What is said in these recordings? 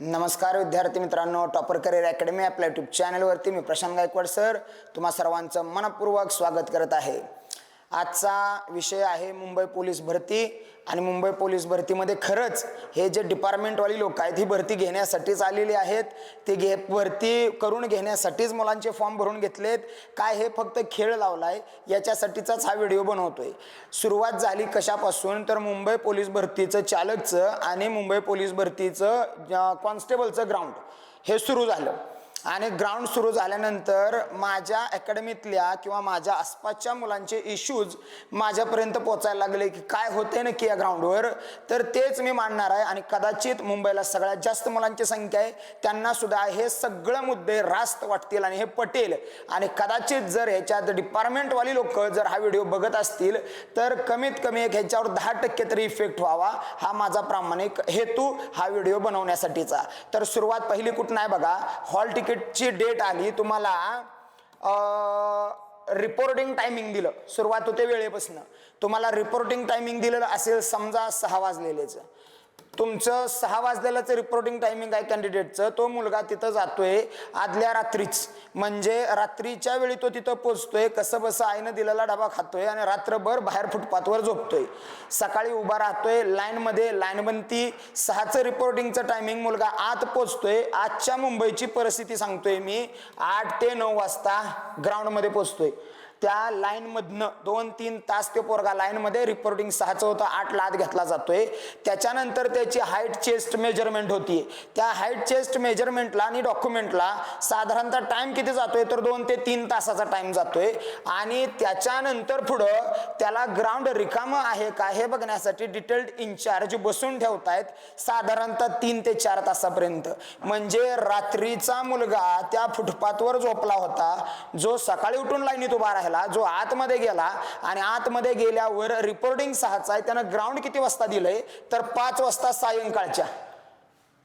नमस्कार विद्यार्थी मित्रांनो टॉपर करिअर अकॅडमी आपल्या यूट्यूब चॅनलवरती मी प्रशांत गायकवाड सर तुम्हा सर्वांचं मनपूर्वक स्वागत करत आहे. आजचा विषय आहे मुंबई पोलीस भरती. आणि मुंबई पोलीस भरतीमध्ये खरंच हे जे डिपार्टमेंटवाली लोक आहेत ही भरती घेण्यासाठीच आलेली आहेत. ते घे भरती करून घेण्यासाठीच मुलांचे फॉर्म भरून घेतलेत. काय हे फक्त खेळ लावला आहे याच्यासाठीचाच हा व्हिडिओ बनवतो आहे सुरुवात झाली कशापासून? तर मुंबई पोलीस भरतीचं चालकचं आणि मुंबई पोलीस भरतीचं कॉन्स्टेबलचं ग्राउंड हे सुरू झालं. आणि ग्राउंड सुरू झाल्यानंतर माझ्या अकॅडमीतल्या किंवा माझ्या आसपासच्या मुलांचे इश्यूज माझ्यापर्यंत पोचायला लागले की काय होते नक्की या ग्राउंडवर तर तेच मी मांडणार आहे आणि कदाचित मुंबईला सगळ्यात जास्त मुलांची संख्या आहे त्यांना सुद्धा हे सगळं मुद्दे रास्त वाटतील आणि हे पटेल. आणि कदाचित जर ह्याच्यात डिपार्टमेंटवाली लोक जर हा व्हिडिओ बघत असतील तर कमीत कमी एक ह्याच्यावर दहा टक्के तरी इफेक्ट व्हावा हा माझा प्रामाणिक हेतू हा व्हिडिओ बनवण्यासाठीचा. तर सुरुवात पहिली कुठं आहे बघा हॉल मार्केटची डेट आली तुम्हाला रिपोर्टिंग टायमिंग दिलं. सुरुवात होते वेळेपासून. तुम्हाला रिपोर्टिंग टायमिंग दिलेलं असेल समजा सहा वाजलेलेचं. तुमचं सहा वाजलेलंच रिपोर्टिंग टायमिंग आहे कॅन्डिडेटचं तो मुलगा तिथं जातोय आदल्या रात्रीच. म्हणजे रात्रीच्या वेळी तो तिथं पोचतोय कसं बसं आईनं दिलेला डबा खातोय आणि रात्रभर बाहेर फुटपाथवर झोपतोय. सकाळी उभा राहतोय लाईनमध्ये लाईनबंती सहाचं रिपोर्टिंगचं टायमिंग मुलगा आत पोचतोय. आजच्या मुंबईची परिस्थिती सांगतोय मी. आठ ते नऊ वाजता ग्राउंडमध्ये पोचतोय. त्या लाईनमधनं दोन तीन तास ते पोरगा लाईनमध्ये रिपोर्टिंग सहाचं होतं आठ लाद घेतला जातोय. त्याच्यानंतर त्याची हाईट चेस्ट मेजरमेंट होती. त्या हाईट चेस्ट मेजरमेंटला आणि डॉक्युमेंटला साधारणतः टाइम किती जातोय? तर दोन ते तीन तासाचा टाइम जातोय. आणि त्याच्यानंतर पुढं त्याला ग्राउंड रिकामं आहे का हे बघण्यासाठी डिटेल्ड इन्चार्ज बसून ठेवतायत साधारणतः तीन ते चार तासापर्यंत. म्हणजे रात्रीचा मुलगा त्या फुटपाथवर झोपला होता. जो सकाळी उठून लाईनीत उभा राहिला जो आतमध्ये गेला आणि आतमध्ये गेल्यावर रिपोर्टिंग सहाचा आहे त्यानं ग्राउंड किती वाजता दिलंय? तर पाच वाजता सायंकाळच्या.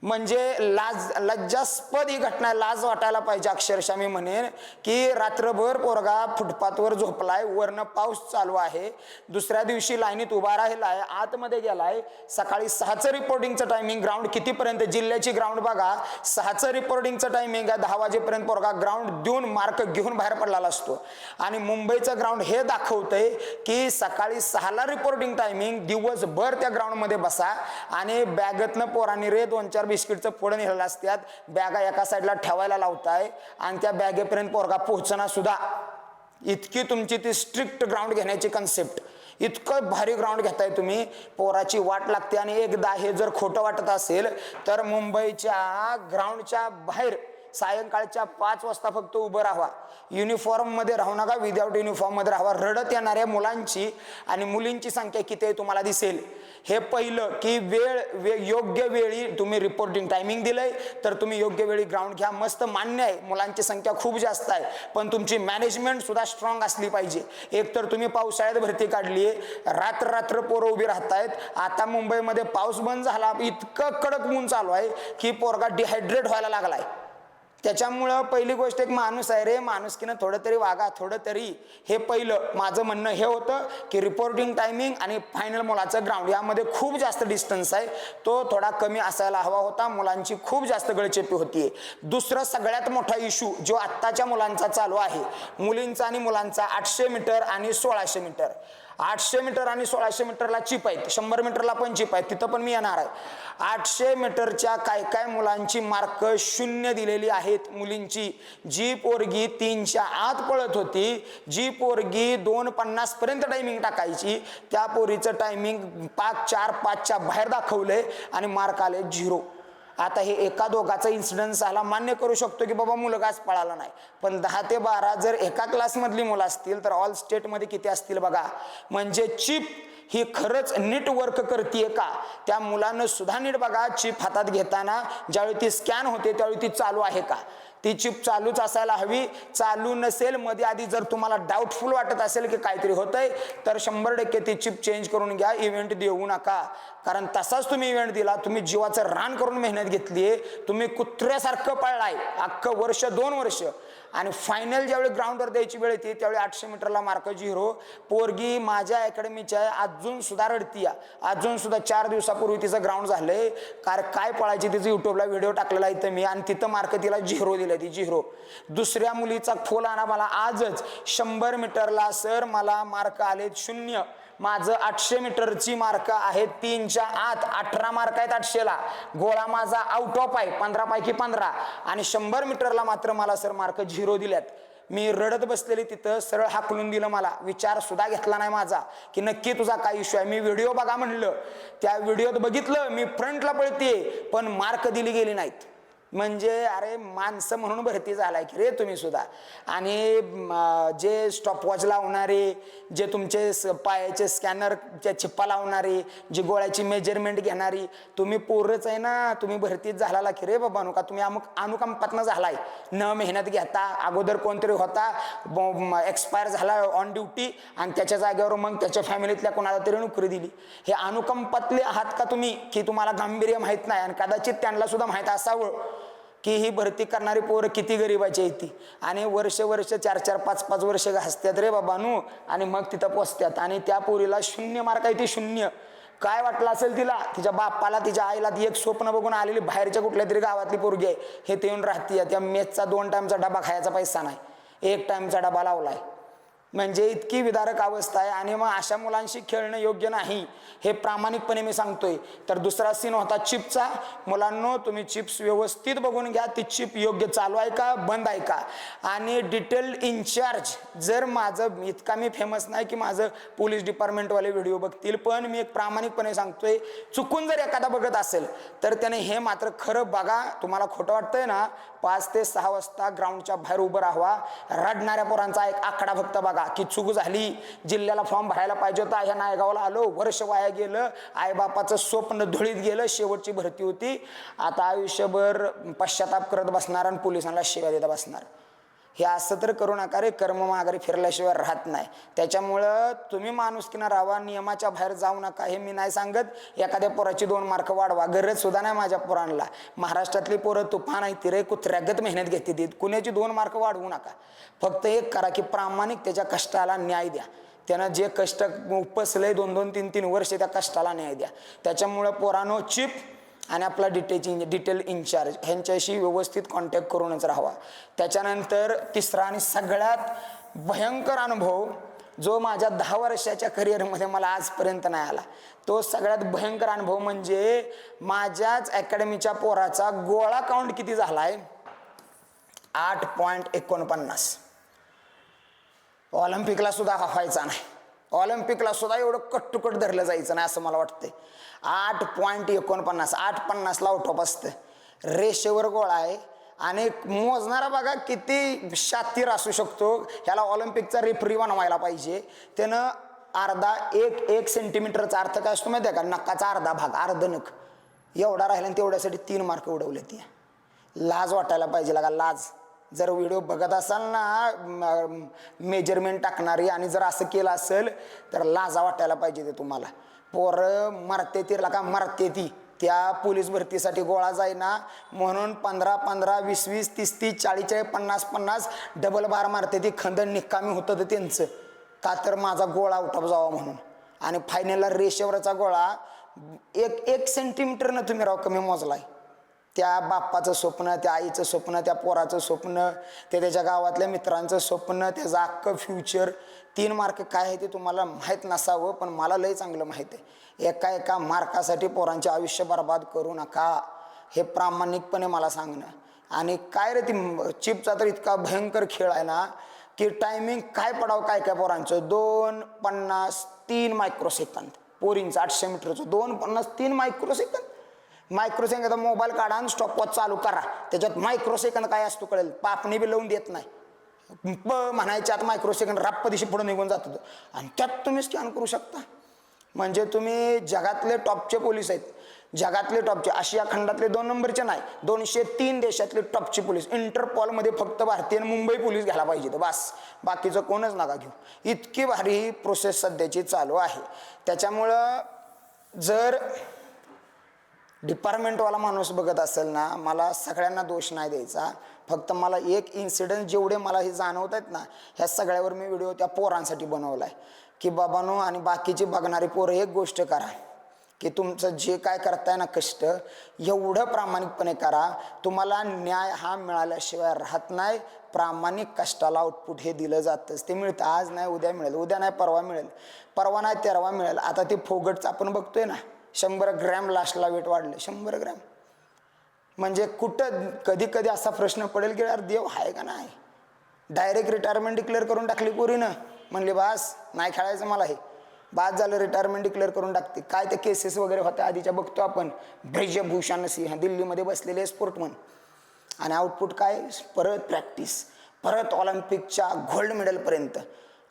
म्हणजे लाज लज्जास्पद ही घटना लाज वाटायला पाहिजे. अक्षरशः मी म्हणेन की रात्रभर पोरगा फुटपाथवर झोपलाय वरनं पाऊस चालू आहे. दुसऱ्या दिवशी लाईनीत उभा राहिलाय आतमध्ये गेलाय. सकाळी सहाचं रिपोर्टिंगचं टायमिंग ग्राउंड कितीपर्यंत? जिल्ह्याची ग्राउंड बघा. सहाचं रिपोर्टिंगचं टायमिंग आहे. दहा वाजेपर्यंत पोरगा ग्राउंड देऊन मार्क घेऊन बाहेर पडलेला असतो. आणि मुंबईचं ग्राउंड हे दाखवतंय की सकाळी सहाला रिपोर्टिंग टायमिंग दिवसभर त्या ग्राउंडमध्ये बसा. आणि बॅगतनं पोरांनी रे दोन चार बिस्किटचं फोडं नेलेलं असतात बॅगा एका साईडला ठेवायला लावताय आणि त्या बॅगेपर्यंत पोरगा पोहोचणार सुद्धा. इतकी तुमची ती स्ट्रिक्ट ग्राउंड घेण्याची कन्सेप्ट इतकं भारी ग्राउंड घेताय तुम्ही. पोराची वाट लागते आणि एकदा हे जर खोटं वाटत असेल तर मुंबईच्या ग्राउंडच्या बाहेर सायंकाळच्या पाच वाजता फक्त उभं राहा युनिफॉर्ममध्ये राहू नका विदाऊट युनिफॉर्ममध्ये राहा रडत येणाऱ्या मुलांची आणि मुलींची संख्या किती आहे तुम्हाला दिसेल हे पहिलं की वेळ वे योग्य वेळी तुम्ही रिपोर्टिंग टायमिंग दिलंय तर तुम्ही योग्य वेळी ग्राउंड घ्या. मस्त मान्य आहे मुलांची संख्या खूप जास्त आहे पण तुमची मॅनेजमेंट सुद्धा स्ट्रॉंग असली पाहिजे. एक तर तुम्ही पावसाळ्यात भरती काढली आहे रात्र रात्र पोरं उभी राहतायत. आता मुंबईमध्ये पाऊस बंद झाला इतकं कडक ऊन चालू आहे की पोरगा डिहायड्रेट व्हायला लागलाय. त्याच्यामुळं पहिली गोष्ट एक माणूस आहे रे माणुसकीनं थोडं तरी वागा थोडं तरी हे पहिलं माझं म्हणणं हे होतं की रिपोर्टिंग टायमिंग आणि फायनल मुलाचं ग्राउंड यामध्ये खूप जास्त डिस्टन्स आहे. तो थोडा कमी असायला हवा होता मुलांची खूप जास्त गळचेपी होतीये दुसरं सगळ्यात मोठा इशू जो आत्ताच्या मुलांचा चालू आहे मुलींचा आणि मुलांचा आठशे मीटर आणि सोळाशे मीटर. आठशे मीटर आणि सोळाशे मीटरला चिप आहेत. शंभर मीटरला पण चिप आहेत. तिथं पण मी येणार आहे. आठशे मीटरच्या काय काय मुलांची मार्क शून्य दिलेली आहेत. मुलींची जी पोरगी तीनच्या आत पळत होती जी पोरगी दोन पन्नास पर्यंत टायमिंग टाकायची त्या पोरीचं टायमिंग पाच चार पाचच्या बाहेर दाखवलंय आणि मार्क आले झिरो आता हे एका दोघाचा इन्सिडन्स आला मान्य करू शकतो की बाबा मुलगाच पळाला नाही. पण दहा ते बारा जर एका क्लासमधली मुलं असतील तर ऑल स्टेटमध्ये किती असतील बघा? म्हणजे चिप ही खरंच नीट वर्क करते का? त्या मुलानं सुद्धा नीट बघा चिप हातात घेताना ज्यावेळी ती स्कॅन होते त्यावेळी ती चालू आहे का? ती चिप चालूच असायला हवी. चालू नसेल मध्ये आधी जर तुम्हाला डाऊटफुल वाटत असेल की काहीतरी होतंय तर शंभर टक्के ती चिप चेंज करून घ्या. इव्हेंट देऊ नका. कारण तसाच तुम्ही इव्हेंट दिला तुम्ही जीवाचं रान करून मेहनत घेतली तुम्ही कुत्र्यासारखं पळलाय. अख्खं वर्ष दोन वर्ष. आणि फायनल ज्यावेळी ग्राउंडवर द्यायची वेळ येते त्यावेळी आठशे मीटरला मार्क झिरो. पोरगी माझ्या अकॅडमीच्या आहे अजून सुद्धा रडतीया अजून सुद्धा चार दिवसापूर्वी तिचं ग्राउंड झालंय. कार काय पळायची तिचं युट्यूबला व्हिडिओ टाकलेला इथं मी आणि तिथं मार्क तिला झिरो दिलं ती झिरो. दुसऱ्या मुलीचा फोल आणा मला आजच शंभर मीटरला सर मला मार्क आलेत शून्य. माझं आठशे मीटरची मार्क आहेत. तीनच्या आत अठरा मार्क आहेत आठशेला. गोळा माझा आउट ऑफ आहे. पंधरा पैकी पंधरा. आणि शंभर मीटरला मात्र मला सर मार्क झिरो दिल्यात. मी रडत बसलेली तिथं सरळ हाकलून दिलं मला. विचार सुद्धा घेतला नाही माझा की नक्की तुझा काय इश्यू आहे? मी व्हिडिओ बघा म्हणलं. त्या व्हिडिओत बघितलं. मी फ्रंटला पळते पण मार्क दिली गेली नाहीत. म्हणजे अरे माणसं म्हणून भरती झालाय की रे तुम्ही सुद्धा. आणि जे स्टॉपवॉच लावणारे जे तुमचे स- पायाचे स्कॅनरच्या चिप्पा लावणारे जी गोळ्याची मेजरमेंट घेणारी तुम्ही पोरच आहे ना तुम्ही भरतीत झाला की रे बाबा नुका तुम्ही अमुक अनुकंपातनं झालाय. न मेहनत घेता अगोदर कोणतरी होता एक्सपायर झाला ऑन ड्युटी आणि त्याच्या जागेवर मग त्याच्या फॅमिलीतल्या कोणाला तरी नोकरी दिली. हे अनुकंपातले आहात का तुम्ही की तुम्हाला गांभीर्य माहीत नाही आणि कदाचित त्यांना सुद्धा माहीत असावं. की ही भरती करणारी पोरं किती गरिबाची आहे ती? आणि वर्ष वर्ष चार चार पाच पाच वर्ष घासतात रे बाबानू. आणि मग तिथं पोचतात आणि त्या पोरीला शून्य मार्क आहे ती शून्य. काय वाटलं असेल तिला? तिच्या बापाला तिच्या आईला ती एक स्वप्न बघून आलेली बाहेरच्या कुठल्या तरी गावातली पोरगी आहे. हे ते येऊन राहते त्या मेसचा दोन टाईमचा डबा खायचा पैसा नाही. एक टाईमचा डबा लावलाय. म्हणजे इतकी विदारक अवस्था आहे आणि मग अशा मुलांशी खेळणं योग्य नाही हे प्रामाणिकपणे मी सांगतोय. तर दुसरा सीन होता चिपचा. मुलांनो तुम्ही चिप्स व्यवस्थित बघून घ्या. ती चिप योग्य चालू आहे का बंद आहे का? आणि डिटेल इन्चार्ज जर माझं इतका मी फेमस नाही की माझं पोलीस डिपार्टमेंटवाले व्हिडिओ बघतील पण मी एक प्रामाणिकपणे सांगतोय चुकून जर एखादा बघत असेल तर त्याने हे मात्र खरं बघा. तुम्हाला खोटं वाटतंय ना? पाच ते सहा वाजता ग्राउंडच्या बाहेर उभं राहावा. रडणाऱ्या पोरांचा एक आकडा फक्त बघा. की चूक झाली जिल्ह्याला फॉर्म भरायला पाहिजे होता ह्या नायगावला आलो वर्ष वाया गेलं आईबापाचं स्वप्न धुळीत गेलं शेवटची भरती होती. आता आयुष्यभर पश्चाताप करत बसणार आणि पोलिसांना शिव्या देता बसणार. हे असं तर करू नका रे कर्म माघारी फिरल्याशिवाय राहत नाही. त्याच्यामुळं तुम्ही माणुसकीनं राहा नियमाच्या बाहेर जाऊ नका हे मी नाही सांगत. एखाद्या पोराची दोन मार्क वाढवा गरज सुद्धा नाही माझ्या पोरांना. महाराष्ट्रातली पोरं तुफान आहे ती रे कुत्र्यागत मेहनत घेते ती. कुण्याची दोन मार्क वाढवू नका. फक्त एक करा की प्रामाणिक त्याच्या कष्टाला न्याय द्या. त्यानं जे कष्ट उपसले दोन दोन तीन तीन वर्ष त्या कष्टाला न्याय द्या. त्याच्यामुळं पोरानो चिप. आणि आपला डिटेल डिटेल इन्चार्ज ह्यांच्याशी व्यवस्थित कॉन्टॅक्ट करूनच राहावा. त्याच्यानंतर तिसरा आणि सगळ्यात भयंकर अनुभव जो माझ्या दहा वर्षाच्या करिअरमध्ये मला आजपर्यंत नाही आला. तो सगळ्यात भयंकर अनुभव म्हणजे माझ्याच अकॅडमीच्या पोराचा गोळा काउंट किती झाला आहे आठ पॉईंट एकोणपन्नास. ऑलिम्पिकला सुद्धा व्हायचा नाही. ऑलिम्पिकला सुद्धा एवढं कट्टुकट धरलं जायचं नाही असं मला वाटतंय. आठ पॉईंट एकोणपन्नास आठ पन्नासला आउट ऑफ असतं. रेषेवर गोळा आहे. आणि मोजणारा बघा किती शातीर असू शकतो. ह्याला ऑलिम्पिकचा रेफरी बनवायला पाहिजे. त्यानं अर्धा एक एक सेंटीमीटरचा अर्थ काय असतो माहिती आहे का? नकाचा अर्धा भाग अर्ध नख. एवढा राहिला आणि तेवढ्यासाठी तीन मार्क उडवले ती. लाज वाटायला पाहिजे लागा लाज. जर व्हिडिओ बघत असाल ना मेजरमेंट टाकणारी आणि जर असं केलं असेल तर लाजा वाटायला पाहिजे ते तुम्हाला. पोरं मरते तिला का मरते ती? त्या पोलीस भरतीसाठी गोळा जाईना. म्हणून पंधरा पंधरा वीस वीस तीस तीस चाळीस चाळीस पन्नास पन्नास डबल बार मारते ती. खंदन निकामी होतं तर त्यांचं. का तर माझा गोळा उठप जावा म्हणून. आणि फायनलला रेषेवरचा गोळा एक एक सेंटीमीटरनं तुम्ही राव कमी मोजलाय. त्या बाप्पाचं स्वप्न त्या आईचं स्वप्न त्या पोराचं स्वप्न ते त्याच्या गावातल्या मित्रांचं स्वप्न त्याचं अख्खं फ्युचर तीन मार्क काय आहे ते तुम्हाला माहीत नसावं पण मला लय चांगलं माहीत आहे. एका एका मार्कासाठी पोरांचे आयुष्य बर्बाद करू नका. हे प्रामाणिकपणे मला सांगणं आणि काय रे ती चिपचा तर इतका भयंकर खेळ आहे ना की टायमिंग काय पडावं काय काय पोरांचं? दोन पन्नास तीन मायक्रोसेकंद पोरींचं आठशे मीटरचं दोन पन्नास तीन मायक्रोसेकंद मायक्रोसेकंद मोबाईल काढा आणि स्टॉपवॉच चालू करा. त्याच्यात मायक्रो सेकंद काय असतो कळेल? पापणी बी लावून देत नाही. प म्हणायच्यात मायक्रो सेकंद राप्प दिशी पुढे निघून जात. होतं आणि त्यात तुम्ही स्कॅन करू शकता. म्हणजे तुम्ही जगातले टॉपचे पोलीस आहेत. जगातले टॉपचे आशिया खंडातले दोन नंबरचे नाही. दोनशे तीन देशातले टॉपचे पोलीस इंटरपॉलमध्ये फक्त भारतीय आणि मुंबई पोलीस घ्यायला पाहिजे तर बस. बाकीचं कोणच नका घेऊ. इतकी भारी ही प्रोसेस सध्याची चालू आहे. त्याच्यामुळं जर डिपार्टमेंटवाला माणूस बघत असेल ना मला सगळ्यांना दोष नाही द्यायचा. फक्त मला एक इन्सिडेंट जेवढे मला हे जाणवत आहेत ना ह्या सगळ्यावर मी व्हिडिओ त्या पोरांसाठी बनवला आहे की बाबानो आणि बाकीची बघणारी पोरं एक गोष्ट करा. की तुमचं जे काय करताय ना कष्ट एवढं प्रामाणिकपणे करा. तुम्हाला न्याय हा मिळाल्याशिवाय राहत नाही. प्रामाणिक कष्टाला आउटपुट हे दिलं जातंच. ते मिळतं. आज नाही उद्या मिळेल. उद्या नाही परवा मिळेल. परवा नाही तेरवा मिळेल. आता ते फोगटचं आपण बघतोय ना शंभर ग्रॅम लास्टला वेट वाढलं शंभर ग्रॅम. म्हणजे कुठं कधी कधी असा प्रश्न पडेल की यार देव आहे का नाही? डायरेक्ट रिटायरमेंट डिक्लेअर करून टाकली पोरीनं. म्हणले बास नाही खेळायचं मला हे. बाद झालं रिटायरमेंट डिक्लेअर करून टाकते. काय ते केसेस वगैरे होत्या आधीच्या बघतो आपण. ब्रिजभूषण सिंह दिल्लीमध्ये बसलेले स्पोर्टमन आणि आउटपुट काय? परत प्रॅक्टिस परत ऑलिम्पिकच्या गोल्ड मेडलपर्यंत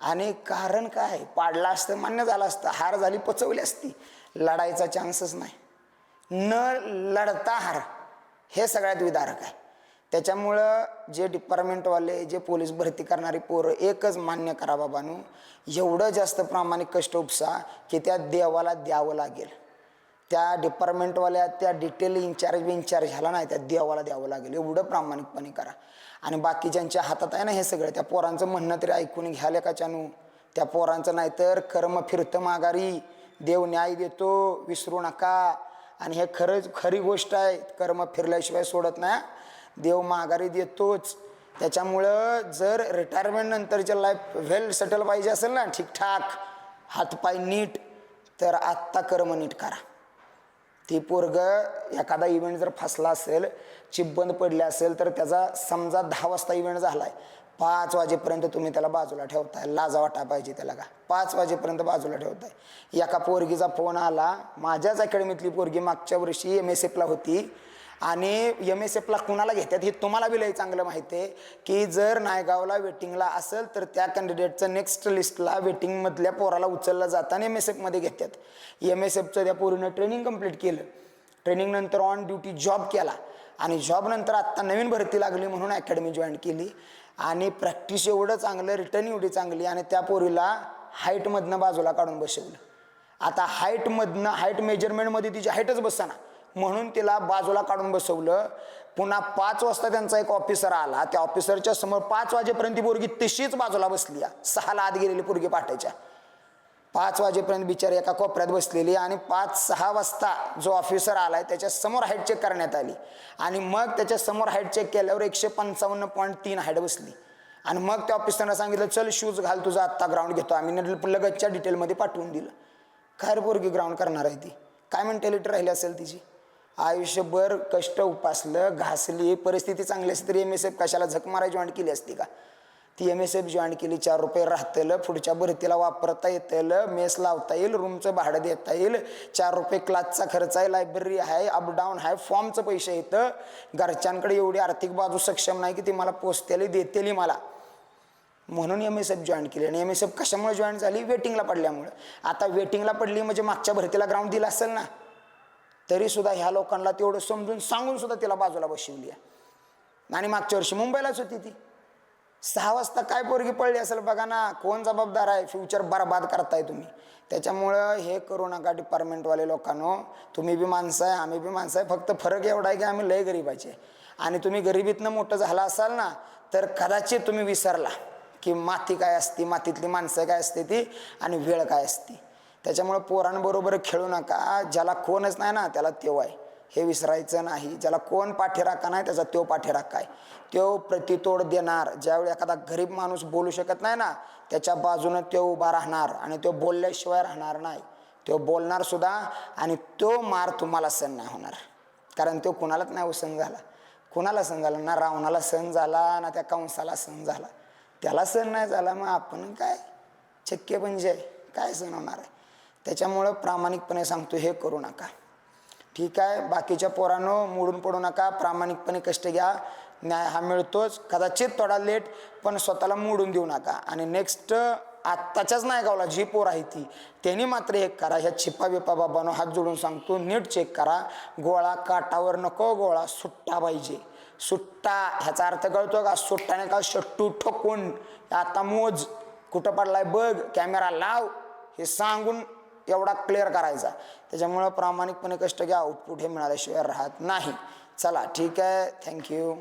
आणि कारण काय? पाडलं असतं मान्य झालं असतं. हार झाली पचवली असती. लढायचा चान्सच नाही. न लढता हार हे सगळ्यात विदारक आहे. त्याच्यामुळं जे डिपार्टमेंटवाले जे पोलीस भरती करणारी पोरं एकच मान्य करा बाबानू एवढं जास्त प्रामाणिक कष्ट उपसा की त्या देवाला द्यावं लागेल. त्या डिपार्टमेंटवाल्या त्या डिटेल इन्चार्ज इन्चार्ज ह्याला नाही त्या देवाला द्यावं लागेल. एवढं प्रामाणिकपणे करा. आणि बाकी ज्यांच्या हातात आहे ना हे सगळं त्या पोरांचं म्हणणं तरी ऐकून घ्याले का चानू त्या पोरांचं नाहीतर कर्म फिरतं माघारी. देव न्याय देतो विसरू नका. आणि हे खरंच खरी गोष्ट आहे कर्म फिरल्याशिवाय सोडत नाही. देव माघारी देतोच. त्याच्यामुळं जर रिटायरमेंट नंतरच्या लाईफ वेल सेटल पाहिजे असेल ना ठीकठाक हातपाय नीट तर आत्ता कर्म नीट करा. ती पोरग एखादा इव्हेंट जर फसला असेल चिप बंद पडली असेल तर त्याचा समजा दहा वाजता इव्हेंट झालाय. पाच वाजेपर्यंत तुम्ही त्याला बाजूला ठेवताय. लाजा वाटा पाहिजे त्याला का? पाच वाजेपर्यंत बाजूला ठेवताय. एका पोरगीचा फोन आला. माझ्याच अकॅडमीतली पोरगी मागच्या वर्षी एम एस एफला होती. आणि एम एस एफला कुणाला घेतात हे तुम्हाला बी लई चांगलं माहिती आहे की जर नायगावला वेटिंगला असेल तर त्या कॅन्डिडेटचं नेक्स्ट लिस्टला वेटिंगमधल्या पोराला उचललं जातं आणि एम एस एफमध्ये घेतात एम एस एफचं त्या पोरीनं ट्रेनिंग कंप्लीट केलं. ट्रेनिंगनंतर ऑन ड्युटी जॉब केला. आणि जॉबनंतर आत्ता नवीन भरती लागली म्हणून अकॅडमी जॉईन केली. आणि प्रॅक्टिस एवढं चांगलं रिटर्न एवढी चांगली आणि त्या पोरीला हाईटमधनं बाजूला काढून बसवलं. आता हाईटमधनं हाईट मेजरमेंटमध्ये तिची हाईटच बसताना म्हणून तिला बाजूला काढून बसवलं. पुन्हा पाच वाजता त्यांचा एक ऑफिसर आला. त्या ऑफिसरच्या समोर पाच वाजेपर्यंत ती पोरगी तशीच बाजूला बसली. सहाला आत गेलेली पोरगी पाठायच्या पाच वाजेपर्यंत बिचारी एका कोपऱ्यात बसलेली आणि पाच सहा वाजता जो ऑफिसर आलाय आहे त्याच्यासमोर हाईट चेक करण्यात आली. आणि मग त्याच्यासमोर हाईट चेक केल्यावर एकशे पंचावन्न पॉईंट तीन हाईट बसली. आणि मग त्या ऑफिसरनं सांगितलं चल शूज घाल तुझा आत्ता ग्राउंड घेतो. आम्ही लगतच्या डिटेलमध्ये पाठवून दिलं. काय पोरगी ग्राउंड करणार आहे ती? काय मेंटॅलिटी राहिली असेल तिची? आयुष्यभर कष्ट उपासलं घासली परिस्थिती चांगली असती तरी एम एस एफ कशाला झक मारायला जॉईन केली असती का? ती एम एस एफ जॉईन केली चार रुपये राहतील. पुढच्या भरतीला वापरता येतील. मेस लावता येईल रूमचं भाडं देता येईल. चार रुपये क्लासचा खर्च आहे लायब्ररी आहे अपडाऊन आहे फॉर्मचं पैसे येतं घरच्यांकडे एवढी आर्थिक बाजू सक्षम नाही की ती मला पोचतेली देतेली मला. म्हणून एम एस एफ जॉईन केली. आणि एम एस एफ कशामुळे जॉईन झाली? वेटिंगला पडल्यामुळे. आता वेटिंगला पडली म्हणजे मागच्या भरतीला ग्राउंड दिला असेल ना तरीसुद्धा ह्या लोकांना तेवढं समजून सांगून सुद्धा तिला बाजूला बसवली आहे. आणि मागच्या वर्षी मुंबईलाच होती ती. सहा वाजता काय पोरगी पडली असेल बघा ना कोण जबाबदार आहे? फ्युचर बरबाद करताय तुम्ही. त्याच्यामुळं हे करू नका डिपार्टमेंटवाले लोकांनो तुम्ही बी माणसं आहे आम्ही बी माणसं आहे. फक्त फरक एवढा आहे की आम्ही लय गरीबाचे आणि तुम्ही गरिबीतनं मोठं झाला असाल ना तर कदाचित तुम्ही विसरला की माती काय असती मातीतली माणसं काय असते ती आणि वेळ काय असती. त्याच्यामुळं पोरांबरोबर खेळू नका. ज्याला कोणच नाही ना त्याला तेव्हा आहे. हे विसरायचं नाही. ज्याला कोण पाठीराखा नाही त्याचा त्यो पाठीराखा आहे. त्यो प्रतितोड देणार. ज्यावेळी एखादा गरीब माणूस बोलू शकत नाही ना त्याच्या बाजूनं तो उभा राहणार आणि तो बोलल्याशिवाय राहणार नाही. तो बोलणार सुद्धा आणि तो मार तुम्हाला सण नाही होणार. कारण तो कुणालाच नाही हो सण झाला. कुणाला सण झाला? ना रावणाला सण झाला ना त्या कंसाला सण झाला. त्याला सण नाही झाला मग आपण काय? शक्य म्हणजे काय सण होणार आहे? त्याच्यामुळं प्रामाणिकपणे सांगतो हे करू नका. ठीक आहे बाकीच्या पोरांनो मोडून पडू नका प्रामाणिकपणे कष्ट घ्या न्याय हा मिळतोच. कदाचित थोडा लेट पण स्वतःला मोडून देऊ नका. आणि नेक्स्ट आत्ताच्याच नायगावला जी पोर आहे ती त्यांनी मात्र एक करा. ह्या छिपा बिपा बाबानो हात जोडून सांगतो नीट चेक करा. गोळा काटावर नको गोळा सुट्टा पाहिजे. सुट्टा ह्याचा अर्थ कळतो का? सुट्टाने का शट्टू ठोकून आता मोज. कुठं पडलाय बघ कॅमेरा लाव. हे सांगून एवढा क्लिअर करायचा. त्याच्यामुळं प्रामाणिकपणे कष्ट घ्या आउटपुट हे मिळाल्याशिवाय राहत नाही. चला ठीक आहे. थँक्यू